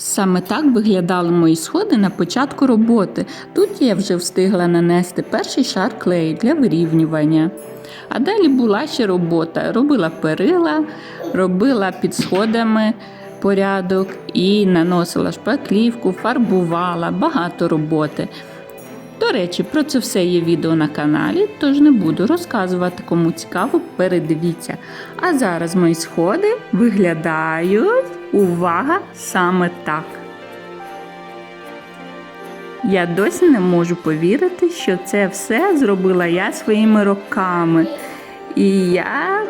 Саме так виглядали мої сходи на початку роботи. Тут я вже встигла нанести перший шар клею для вирівнювання. А далі була ще робота. Робила перила, робила під сходами порядок і наносила шпаклівку, фарбувала, багато роботи. До речі, про це все є відео на каналі, тож не буду розказувати, кому цікаво, передивіться. А зараз мої сходи виглядають, увага, саме так. Я досі не можу повірити, що це все зробила я своїми руками. І я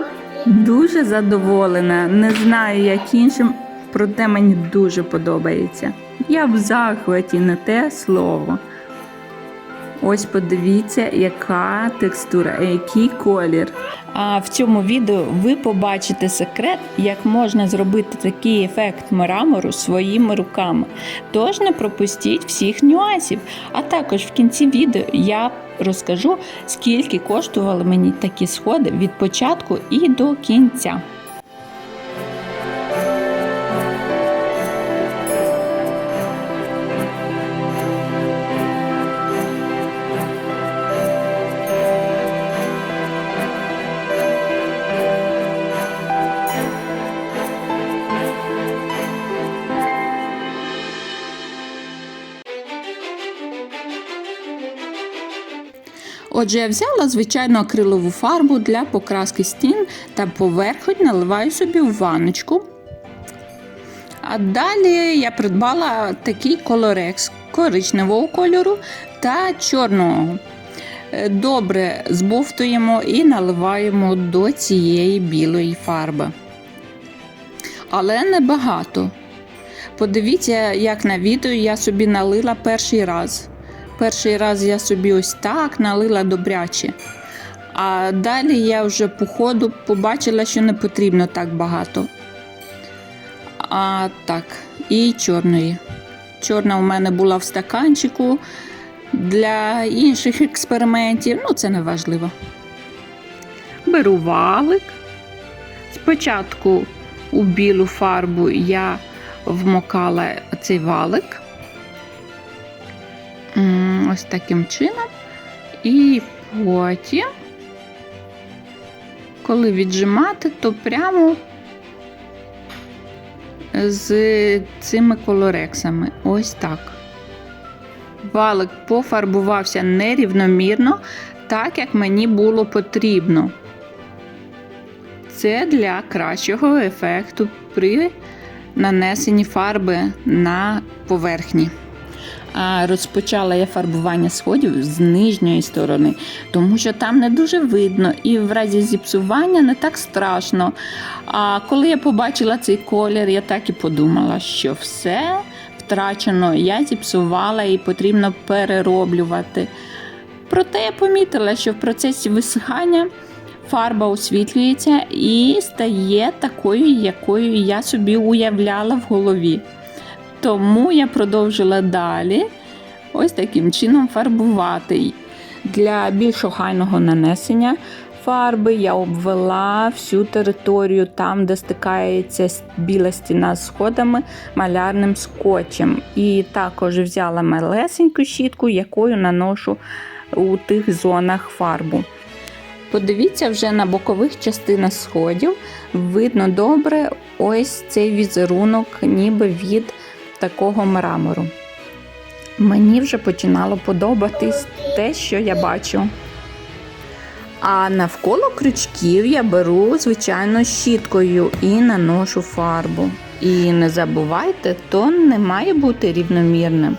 дуже задоволена. Не знаю, як іншим, проте мені дуже подобається. Я в захваті не те слово. Ось подивіться, яка текстура, який колір. А в цьому відео ви побачите секрет, як можна зробити такий ефект мрамору своїми руками. Тож не пропустіть всіх нюансів. А також в кінці відео я розкажу, скільки коштували мені такі сходи від початку і до кінця. Отже, я взяла звичайну акрилову фарбу для покраски стін та поверхонь наливаю собі в ванночку. А далі я придбала такий колорекс коричневого кольору та чорного. Е, Добре збовтуємо і наливаємо до цієї білої фарби. Але небагато. Подивіться, як на відео я собі налила перший раз. Перший раз я собі ось так налила добряче. А далі я вже по ходу побачила, що не потрібно так багато. А так, і чорної. Чорна у мене була в стаканчику для інших експериментів. Ну, це не важливо. Беру валик. Спочатку у білу фарбу я вмокала цей валик. Ось таким чином. І потім, коли віджимати, то прямо з цими колорексами. Ось так. Валик пофарбувався нерівномірно, так як мені було потрібно. Це для кращого ефекту при нанесенні фарби на поверхні. А розпочала я фарбування сходів з нижньої сторони, тому що там не дуже видно, і в разі зіпсування не так страшно. А коли я побачила цей колір, я так і подумала, що все втрачено, я зіпсувала і потрібно перероблювати. Проте я помітила, що в процесі висихання фарба освітлюється і стає такою, якою я собі уявляла в голові. Тому я продовжила далі ось таким чином фарбувати. Для більш охайного нанесення фарби я обвела всю територію там, де стикається біла стіна з сходами малярним скотчем. І також взяла малесеньку щітку, якою наношу у тих зонах фарбу. Подивіться вже на бокових частинах сходів. Видно добре ось цей візерунок, ніби від такого мрамору. Мені вже починало подобатись те, що я бачу. А навколо крючків я беру, звичайно, щіткою і наношу фарбу. І не забувайте, тон не має бути рівномірним.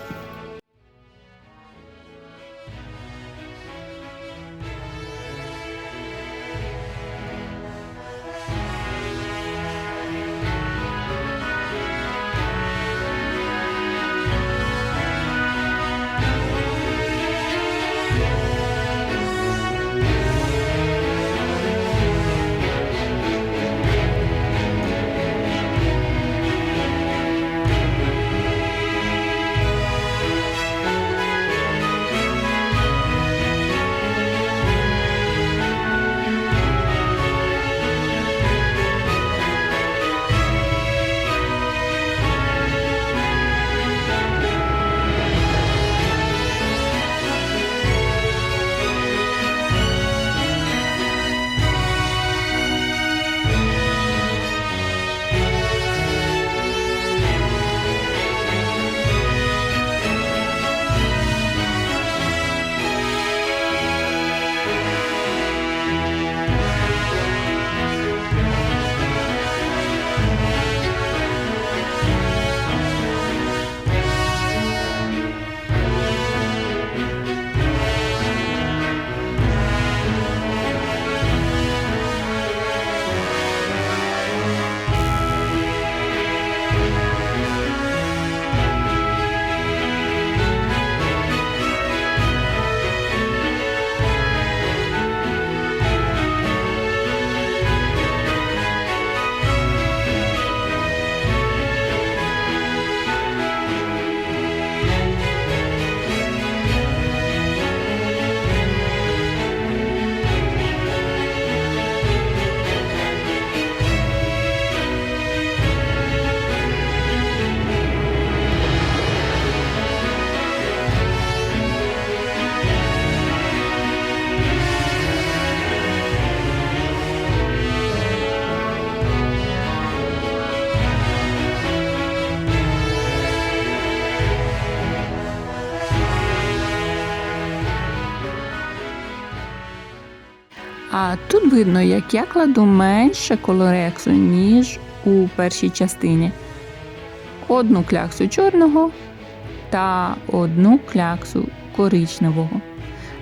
А тут видно, як я кладу менше колорексу, ніж у першій частині. Одну кляксу чорного та одну кляксу коричневого.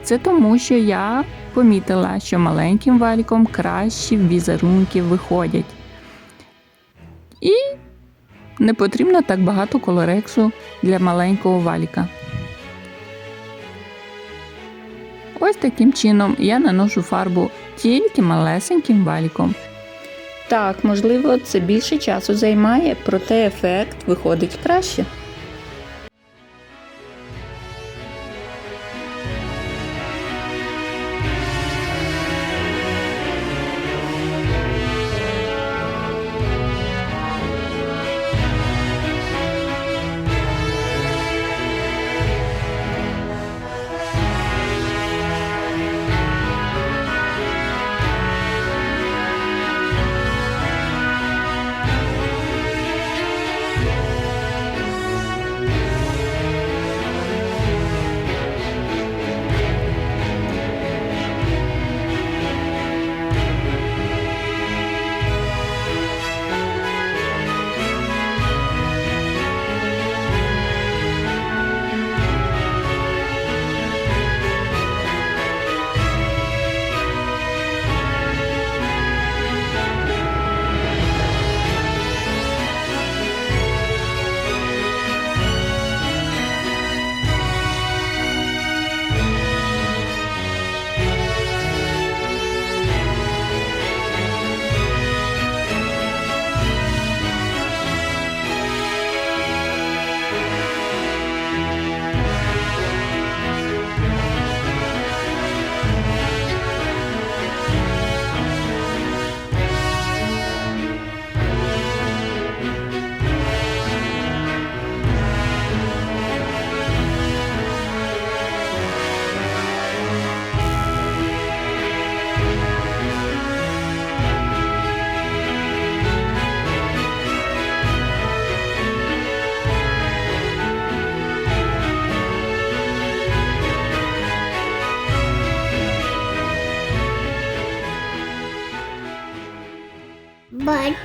Це тому, що я помітила, що маленьким валіком кращі візерунки виходять. І не потрібно так багато колорексу для маленького валіка. Ось таким чином я наношу фарбу тільки малесеньким валіком. Так, можливо, це більше часу займає, проте ефект виходить краще.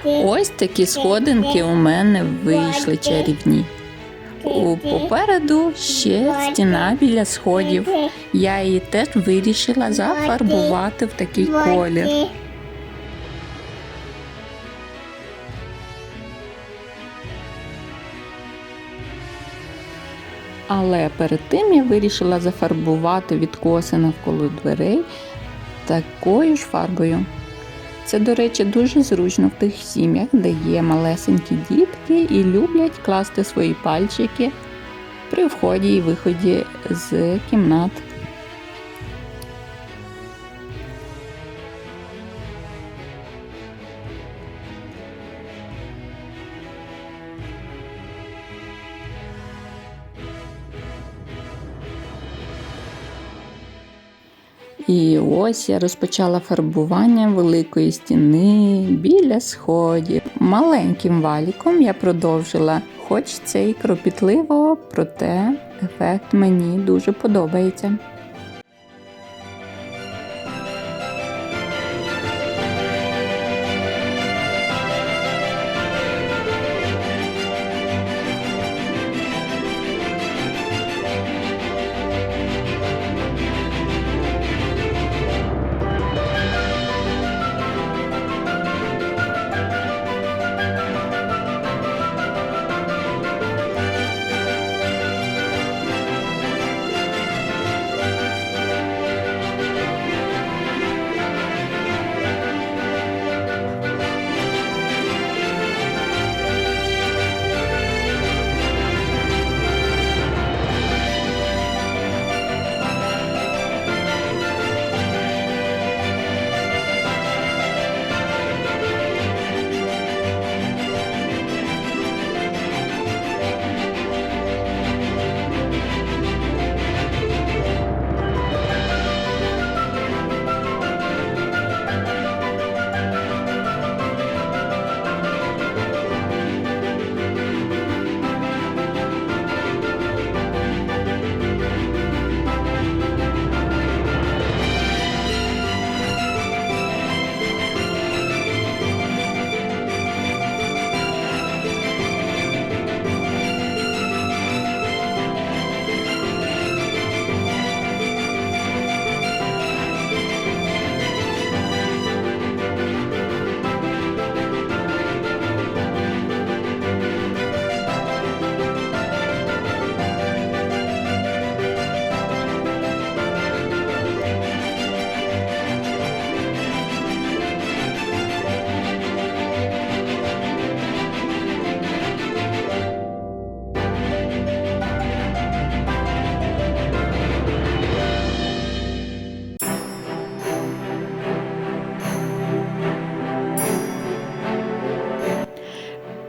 Ось такі сходинки у мене вийшли чарівні. У попереду ще стіна біля сходів. Я її теж вирішила зафарбувати в такий колір. Але перед тим я вирішила зафарбувати відкоси навколо дверей такою ж фарбою. Це, до речі, дуже зручно в тих сім'ях, де є малесенькі дітки і люблять класти свої пальчики при вході і виході з кімнат. І ось я розпочала фарбування великої стіни біля сходів. Маленьким валіком я продовжила, хоч це і кропітливо, проте ефект мені дуже подобається.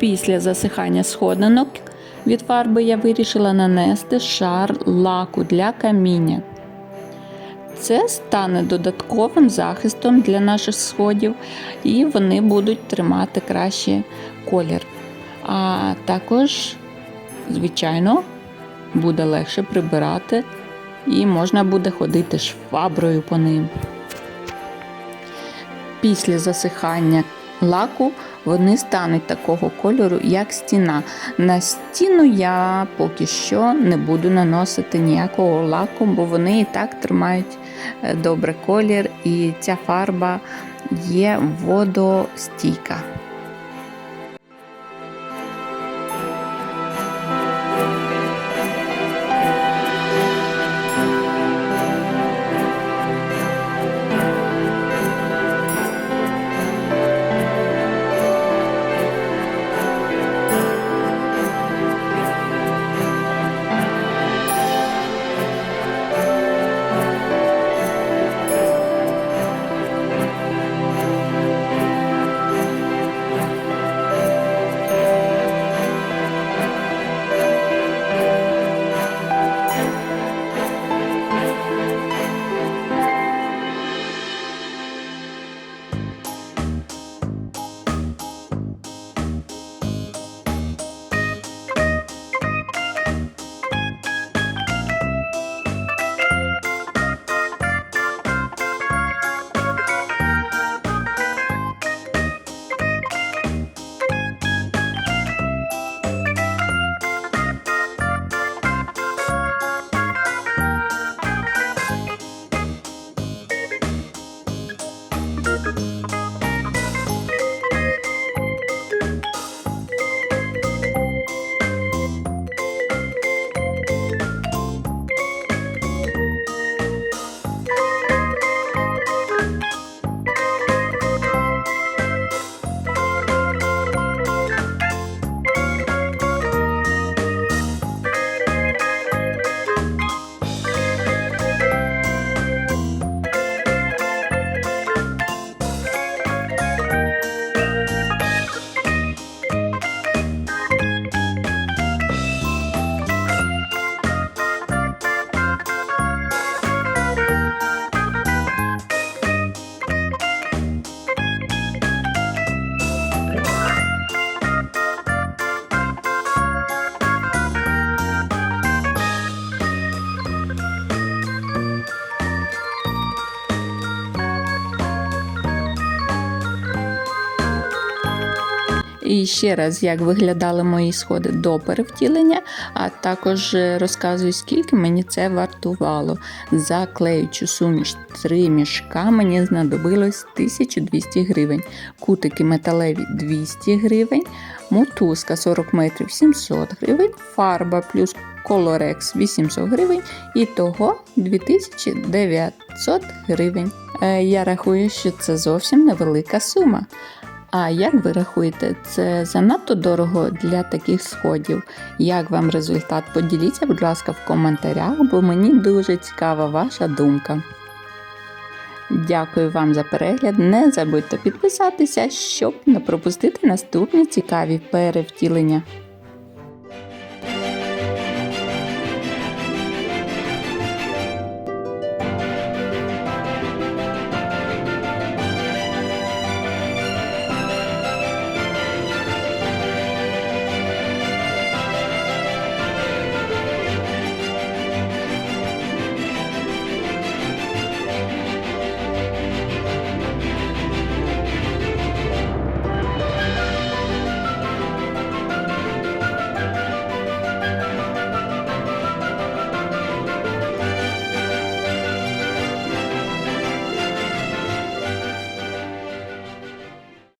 Після засихання сходинок від фарби я вирішила нанести шар лаку для каміння. Це стане додатковим захистом для наших сходів, і вони будуть тримати краще колір. А також, звичайно, буде легше прибирати і можна буде ходити шваброю по ним. Після засихання лаку вони стануть такого кольору, як стіна. На стіну я поки що не буду наносити ніякого лаку, бо вони і так тримають е, добре колір, і ця фарба є водостійка. І ще раз, як виглядали мої сходи до перевтілення, а також е, розказую, скільки мені це вартувало. За клеючу суміш три мішка мені знадобилось 1200 гривень, кутики металеві 200 гривень, мотузка 40 метрів 700 гривень, фарба плюс колорекс 800 гривень і того 2900 гривень. Е, Я рахую, що це зовсім невелика сума. А як ви рахуєте, це занадто дорого для таких сходів? Як вам результат? Поділіться, будь ласка, в коментарях, бо мені дуже цікава ваша думка. Дякую вам за перегляд. Не забудьте підписатися, щоб не пропустити наступні цікаві перевтілення.